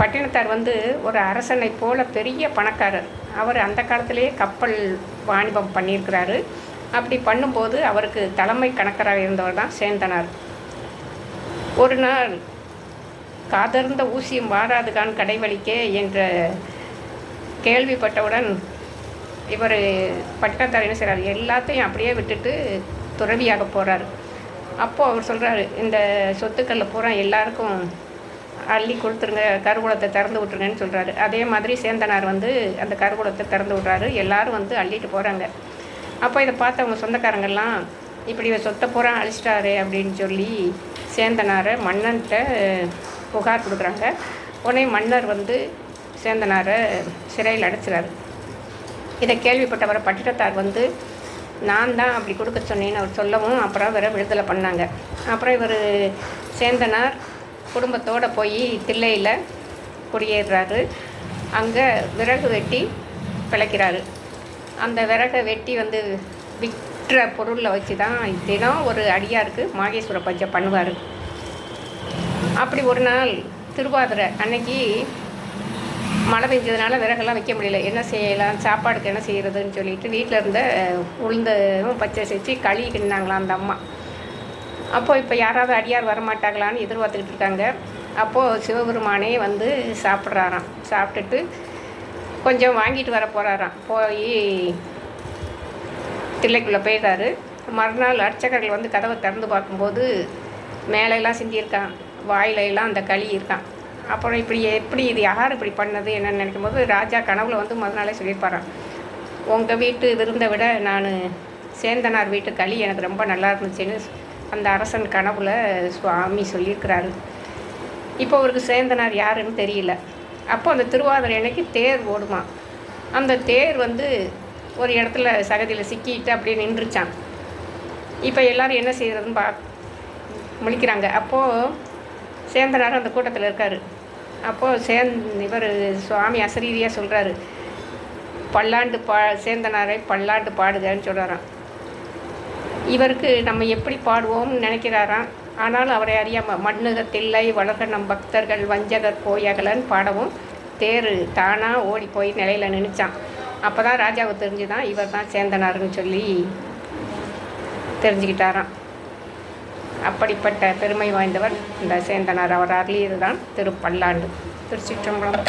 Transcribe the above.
பட்டினத்தார் வந்து ஒரு அரசனை போல பெரிய பணக்காரர். அவர் அந்த காலத்திலேயே கப்பல் வாணிபம் பண்ணியிருக்கிறாரு. அப்படி பண்ணும்போது அவருக்கு தலைமை கணக்கராக இருந்தவர் தான் சேந்தனார். ஒரு நாள் காதர்ந்த ஊசியும் வாராதுகான் கடைவழிக்கே என்ற கேள்விப்பட்டவுடன் இவர் பட்டினத்தார் என்ன செய்கிறார் எல்லாத்தையும் அப்படியே விட்டுட்டு துறவியாக போகிறார் அப்போது அவர் சொல்கிறார் இந்த சொத்துக்களில் பூரா எல்லாருக்கும் அள்ளி கொடுத்துருங்க கருவூலத்தை திறந்து விட்ருங்கன்னு சொல்கிறாரு அதே மாதிரி சேந்தனார் வந்து அந்த கருவூலத்தை திறந்து விட்றாரு. எல்லாரும் வந்து அள்ளிட்டு போகிறாங்க அப்போ இதை பார்த்து அவங்க சொந்தக்காரங்கெல்லாம் இப்படி சொத்தை பூரா அழிச்சிட்டாரு அப்படின்னு சொல்லி சேந்தனாரை மன்னன்கிட்ட புகார் கொடுக்குறாங்க. உடனே மன்னர் வந்து சேந்தனாரை சிறையில் அடைச்சிறாரு. இதை கேள்விப்பட்டவரை பட்டிடத்தார் வந்து நான் தான் அப்படி கொடுக்க சொன்னேன்னு அவர் சொல்லவும் அப்புறம் இவரை விடுதலை பண்ணாங்க. அப்புறம் இவர் சேந்தனார் குடும்பத்தோடு போய் தில்லையில் குடியேறுறாரு அங்கே விறகு வெட்டி பிழைக்கிறாரு. அந்த விறகை வெட்டி வந்து விற்ற பொருளில் வச்சு தான் தினம் ஒரு அடியாருக்கு மாகேஸ்வர பஞ்சம் பண்ணுவார். அப்படி ஒரு நாள் திருவாதிரை அன்னைக்கு மழை பெஞ்சதுனால விறகெல்லாம் வைக்க முடியல. என்ன செய்யலாம்? சாப்பாடுக்கு என்ன செய்கிறதுன்னு சொல்லிட்டு வீட்டில் இருந்த உளுந்த பச்சை செஞ்சு களி கிண்ணாங்களாம் அந்த அம்மா. அப்போது இப்போ யாராவது அடியார் வரமாட்டாங்களான்னு எதிர்பார்த்துக்கிட்டு இருக்காங்க. அப்போது சிவபெருமானே வந்து சாப்பிட்றாராம். சாப்பிட்டுட்டு கொஞ்சம் வாங்கிட்டு வர போகிறாராம் போய் தில்லைக்குள்ளே போயிடுறாரு மறுநாள் அர்ச்சகர்கள் வந்து கதவை திறந்து பார்க்கும்போது மேலையெல்லாம் சிந்தியிருக்கான். வாயிலெல்லாம் அந்த களி இருக்கான். அப்புறம் இப்படி எப்படி இது யார் இப்படி பண்ணது என்னென்னு நினைக்கும் போது ராஜா கனவுல வந்து மறுநாளே சொல்லியிருப்பாரான் உங்கள் வீட்டு விருந்தை விட நான் சேந்தனார் வீட்டு களி எனக்கு ரொம்ப நல்லா இருந்துச்சுன்னு அந்த அரசன் கனவுல சுவாமி சொல்லியிருக்கிறாரு. இப்போ அவருக்கு சேந்தனார் யாருன்னு தெரியல. அப்போ அந்த திருவாதிரை அன்னைக்கு தேர் ஓடுமா? அந்த தேர் வந்து ஒரு இடத்துல சகதியில் சிக்கிட்டு அப்படியே நின்றுச்சான். இப்போ எல்லாரும் என்ன செய்கிறதுன்னு பா முழிக்கிறாங்க. அப்போது சேந்தனார் அந்த கூட்டத்தில் இருக்கார். அப்போது சேந் இவர் சுவாமி அசரீரியாக சொல்கிறாரு பல்லாண்டு பா சேந்தனாரை பல்லாண்டு பாடுகன்னு சொல்கிறாராம் இவருக்கு நம்ம எப்படி பாடுவோம்னு நினைக்கிறாராம் ஆனாலும் அவரை அறியாம மண்ணுக தில்லை வளர்க நம் பக்தர்கள் வஞ்சகர் கோயகலன் பாடவும் தேர் தானாக ஓடி போய் நிலையில் நினைச்சான் அப்போ தான் ராஜாவுக்கு தெரிஞ்சுதான் இவர் தான் சேந்தனார்னு சொல்லி தெரிஞ்சுக்கிட்டாராம். அப்படிப்பட்ட பெருமை வாய்ந்தவர் இந்த சேந்தனார். அவர் அருளியது தான் திருப்பல்லாண்டு. திருச்சிற்றம்பலம்.